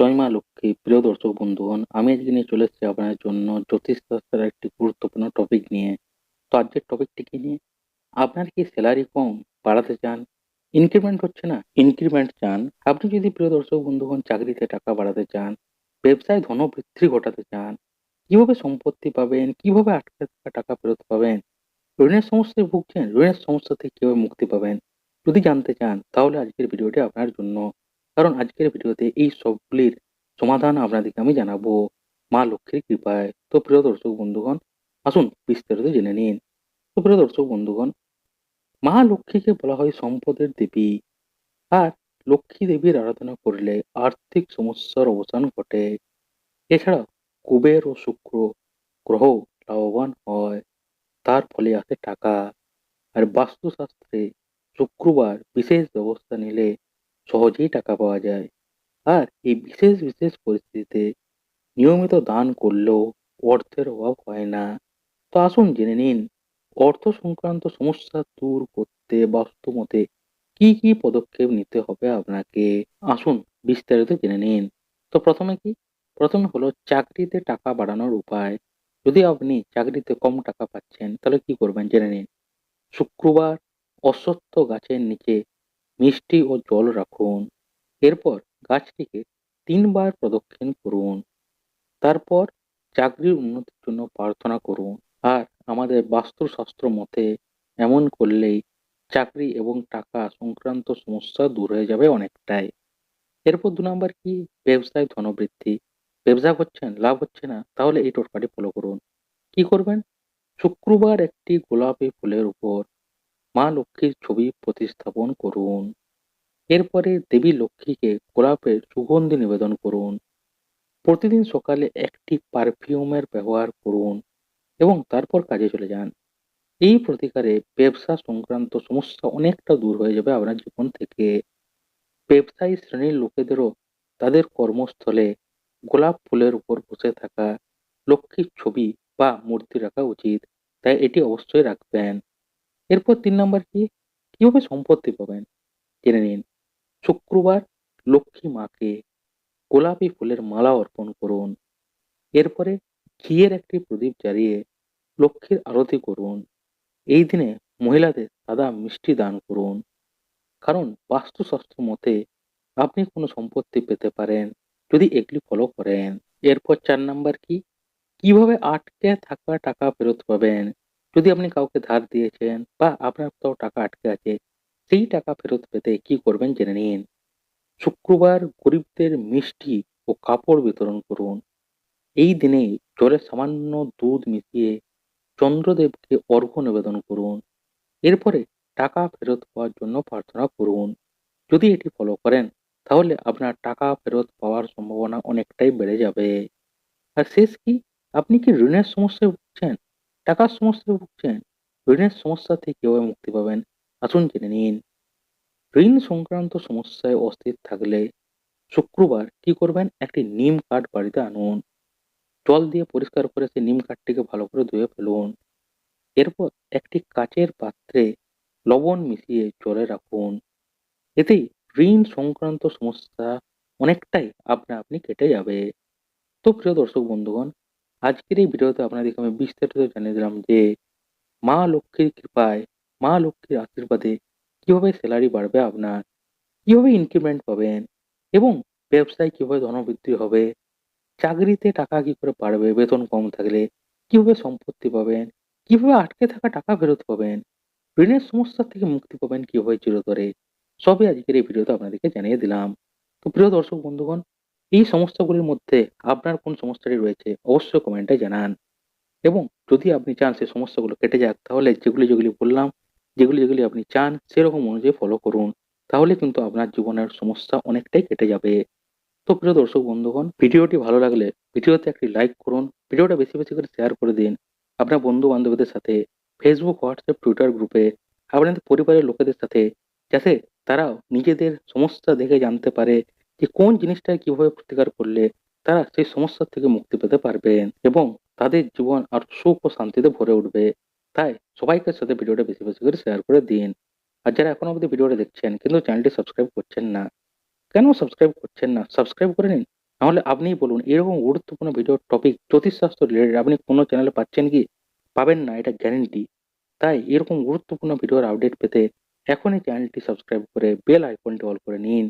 জয় মা লক্ষ্মী, প্রিয় দর্শক বন্ধুগণ, আমি আজকে নিয়ে চলে এসেছি আপনার জন্য জ্যোতিষ শাস্ত্রের একটি গুরুত্বপূর্ণ টপিক নিয়ে। তো আজকের টপিকটি কি নিয়ে? আপনার কি স্যালারি কম, বাড়াতে চান ইনক্রিমেন্ট হচ্ছে না ইনক্রিমেন্ট চান? আপনি যদি প্রিয় দর্শক বন্ধুগণ চাকরিতে টাকা বাড়াতে চান, ব্যবসায় ধনবৃদ্ধি ঘটাতে চান, কীভাবে সম্পত্তি পাবেন, কীভাবে আটকে থাকা টাকা ফেরত পাবেন, ঋণের সমস্যায় ভুগছেন, ঋণের সমস্যা থেকে কীভাবে মুক্তি পাবেন, যদি জানতে চান, তাহলে আজকের ভিডিওটি আপনার জন্য কারণ আজকের ভিডিওতে এই সবগুলির সমাধান আপনাদেরকে আমি জানাব। মা লক্ষ্মীর কৃপায়। তো প্রিয় দর্শক বন্ধুগণ, আসুন বিস্তারিত জেনে নিন। তো প্রিয় দর্শক বন্ধুগণ, মা লক্ষ্মীকে বলা হয় সম্পদের দেবী। আর লক্ষ্মী দেবীর আরাধনা করলে আর্থিক সমস্যার অবসান ঘটে। এছাড়া কুবের ও শুক্র গ্রহ লাভবান হয়। তার ফলে আসে টাকা। আর বাস্তুশাস্ত্রে শুক্রবার বিশেষ ব্যবস্থা নিলে সহজেই টাকা পাওয়া যায়। আর এই বিশেষ বিশেষ পরিস্থিতিতে নিয়মিত দান করলেও অর্থের অভাব হয় না। তো আসুন জেনে নিন, অর্থ সংক্রান্ত সমস্যা দূর করতে বাস্তবমতে কি কি পদক্ষেপ নিতে হবে আপনাকে? আসুন বিস্তারিত জেনে নিন। তো প্রথমে কি? প্রথমে হলো চাকরিতে টাকা বাড়ানোর উপায়। যদি আপনি চাকরিতে কম টাকা পাচ্ছেন, তাহলে কি করবেন? জেনে নিন। শুক্রবার অশ্বত্থ গাছের নিচে মিষ্টি ও জল রাখুন। এরপর গাছটিকে তিনবার প্রদক্ষিণ করুন। তারপর চাকরির উন্নতির জন্য প্রার্থনা করুন। আর আমাদের বাস্তুশাস্ত্র মতে, এমন করলেই চাকরি এবং টাকা সংক্রান্ত সমস্যা দূর হয়ে যাবে অনেকটাই। এরপর দু নম্বর কি? ব্যবসায় ধনবৃদ্ধি। ব্যবসা করছেন, লাভ হচ্ছে না, তাহলে এই টোটকাটি ফলো করুন। কি করবেন? শুক্রবার একটি গোলাপি ফুলের উপর মা লক্ষ্মীর ছবি প্রতিস্থাপন করুন। এরপরে দেবী লক্ষ্মীকে গোলাপের সুগন্ধি নিবেদন করুন। প্রতিদিন সকালে একটি পারফিউমের ব্যবহার করুন এবং তারপর কাজে চলে যান। এই প্রতিকারে ব্যবসা সংক্রান্ত সমস্যা অনেকটা দূর হয়ে যাবে আপনার জীবন থেকে। ব্যবসায়ী শ্রেণির লোকেদেরও তাদের কর্মস্থলে গোলাপ ফুলের উপর বসে থাকা লক্ষ্মীর ছবি বা মূর্তি রাখা উচিত, তাই এটি অবশ্যই রাখবেন। এরপর তিন নম্বর কি? কীভাবে সম্পত্তি পাবেন? জেনে নিন। শুক্রবার লক্ষ্মী মাকে গোলাপি ফুলের মালা অর্পণ করুন। এরপরে ঘিয়ের একটি প্রদীপ জ্বালিয়ে লক্ষ্মীর আরতি করুন। এই দিনে মহিলাদের সাদা মিষ্টি দান করুন। কারণ বাস্তুশাস্ত্র মতে আপনি কোনো সম্পত্তি পেতে পারেন যদি এগুলি ফলো করেন। এরপর চার নাম্বার কি? কীভাবে আটকে থাকা টাকা ফেরত পাবেন? যদি আপনি কাউকে ধার দিয়েছেন বা আপনার কোথাও টাকা আটকে আছে, সেই টাকা ফেরত পেতে কি করবেন জেনে নিন। শুক্রবার গরিবদের মিষ্টি ও কাপড় বিতরণ করুন। এই দিনে জলে সামান্য দুধ মিশিয়ে চন্দ্রদেবকে অর্ঘ্য নিবেদন করুন। এরপরে টাকা ফেরত পাওয়ার জন্য প্রার্থনা করুন। যদি এটি ফলো করেন, তাহলে আপনার টাকা ফেরত পাওয়ার সম্ভাবনা অনেকটাই বেড়ে যাবে। আর শেষ কি, আপনি কি ঋণের সমস্যায় ভুগছেন? টাকার সমস্যায় ভুগছেন, ঋণের সমস্যা থেকে কীভাবে মুক্তি পাবেন। আসুন জেনে নিন, ঋণ সংক্রান্ত সমস্যায় অস্থির থাকলে শুক্রবার কি করবেন? একটি নিম কাঠ বাড়িতে আনুন। জল দিয়ে পরিষ্কার করে সেই নিম কাঠটিকে ভালো করে ধুয়ে ফেলুন। এরপর একটি কাচের পাত্রে লবণ মিশিয়ে জলে রাখুন। এতেই ঋণ সংক্রান্ত সমস্যা অনেকটাই আপনা আপনি কেটে যাবে। তো প্রিয় দর্শক বন্ধুগণ আজকের এই ভিডিওতে আপনাদেরকে আমি বিস্তারিত জানিয়ে দিলাম যে মা লক্ষ্মীর কৃপায়, মা লক্ষ্মীর আশীর্বাদে কীভাবে স্যালারি বাড়বে আপনার, কীভাবে ইনক্রিমেন্ট পাবেন এবং ব্যবসায় কীভাবে ধনবৃদ্ধি হবে, চাকরিতে টাকা কি করে বাড়বে, বেতন কম থাকলে কীভাবে সম্পত্তি পাবেন, কীভাবে আটকে থাকা টাকা ফেরত পাবেন, ঋণের সমস্যা থেকে মুক্তি পাবেন কীভাবে চিরতরে, সবই আজকের এই ভিডিওতে আপনাদেরকে জানিয়ে দিলাম। তো প্রিয় দর্শক, বন্ধুগণ এই সমস্যাগুলির মধ্যে আপনার কোন সমস্যাটি রয়েছে অবশ্যই কমেন্টে জানান। এবং যদি আপনি চান সেই সমস্যাগুলো কেটে যাক, তাহলে যেগুলি যেগুলি বললাম, যেগুলি যেগুলি আপনি চান সেরকম অনুযায়ী ফলো করুন, তাহলে কিন্তু আপনার জীবনের সমস্যা অনেকটাই কেটে যাবে। তো প্রিয় দর্শক বন্ধুগণ, ভিডিওটি ভালো লাগলে ভিডিওতে একটি লাইক করুন, ভিডিওটা বেশি বেশি করে শেয়ার করে দিন। আপনার বন্ধু বান্ধবীদের সাথে ফেসবুক হোয়াটসঅ্যাপ টুইটার গ্রুপে আপনাদের পরিবারের লোকেদের সাথে, যাতে তারাও নিজেদের সমস্যা দেখে জানতে পারে। যে কোন জিনিসটা কীভাবে প্রতিকার করলে তারা সেই সমস্যা থেকে মুক্তি পেতে পারবেন এবং তাদের জীবন আর সুখ ও শান্তিতে ভরে উঠবে। তাই সবাইকে সাথে ভিডিওটা বেশি বেশি করে শেয়ার করে দিন। আর যারা এখনও অবধি ভিডিওটা দেখছেন, কিন্তু চ্যানেলটি সাবস্ক্রাইব করছেন না, কেন সাবস্ক্রাইব করছেন না? সাবস্ক্রাইব করে নিন। নাহলে আপনিই বলুন, এরকম গুরুত্বপূর্ণ ভিডিওর টপিক জ্যোতিষশাস্ত্র রিলেটেড আপনি কোনো চ্যানেলে পাচ্ছেন কি? পাবেন না, এটা গ্যারেন্টি তাই এরকম গুরুত্বপূর্ণ ভিডিওর আপডেট পেতে এখনই চ্যানেলটি সাবস্ক্রাইব করে বেল আইকনটি অল করে নিন।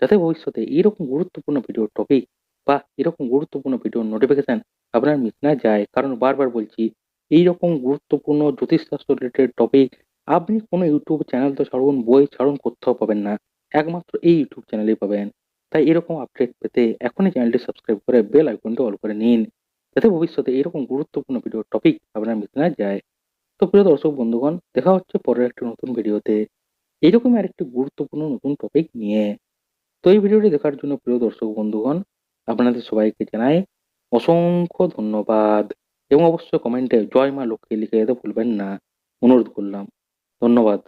যাতে ভবিষ্যতে এরকম গুরুত্বপূর্ণ ভিডিওর টপিক বা এরকম গুরুত্বপূর্ণ ভিডিও নোটিফিকেশন আপনার মিস না যায়। কারণ বারবার বলছি, এইরকম গুরুত্বপূর্ণ জ্যোতিষশাস্ত্র রিলেটেড টপিক আপনি কোনো ইউটিউব চ্যানেল তো ছাড়ুন, বই ছাড়ুন, কোথাও পাবেন না। একমাত্র এই ইউটিউব চ্যানেলেই পাবেন। তাই এরকম আপডেট পেতে এখনই চ্যানেলটি সাবস্ক্রাইব করে বেল আইকনটি অল করে নিন, যাতে ভবিষ্যতে এরকম গুরুত্বপূর্ণ ভিডিওর টপিক আপনার মিস না যায়। তো প্রিয় দর্শক বন্ধুগণ, দেখা হচ্ছে পরের একটি নতুন ভিডিওতে এইরকমই আরেকটি গুরুত্বপূর্ণ নতুন টপিক নিয়ে। তো এই ভিডিওটি দেখার জন্য প্রিয় দর্শক বন্ধুগণ, আপনাদের সবাইকে জানাই অসংখ্য ধন্যবাদ এবং অবশ্যই কমেন্টে জয় মা লক্ষ্মী লিখে যেতে ভুলবেন না। অনুরোধ করলাম। ধন্যবাদ।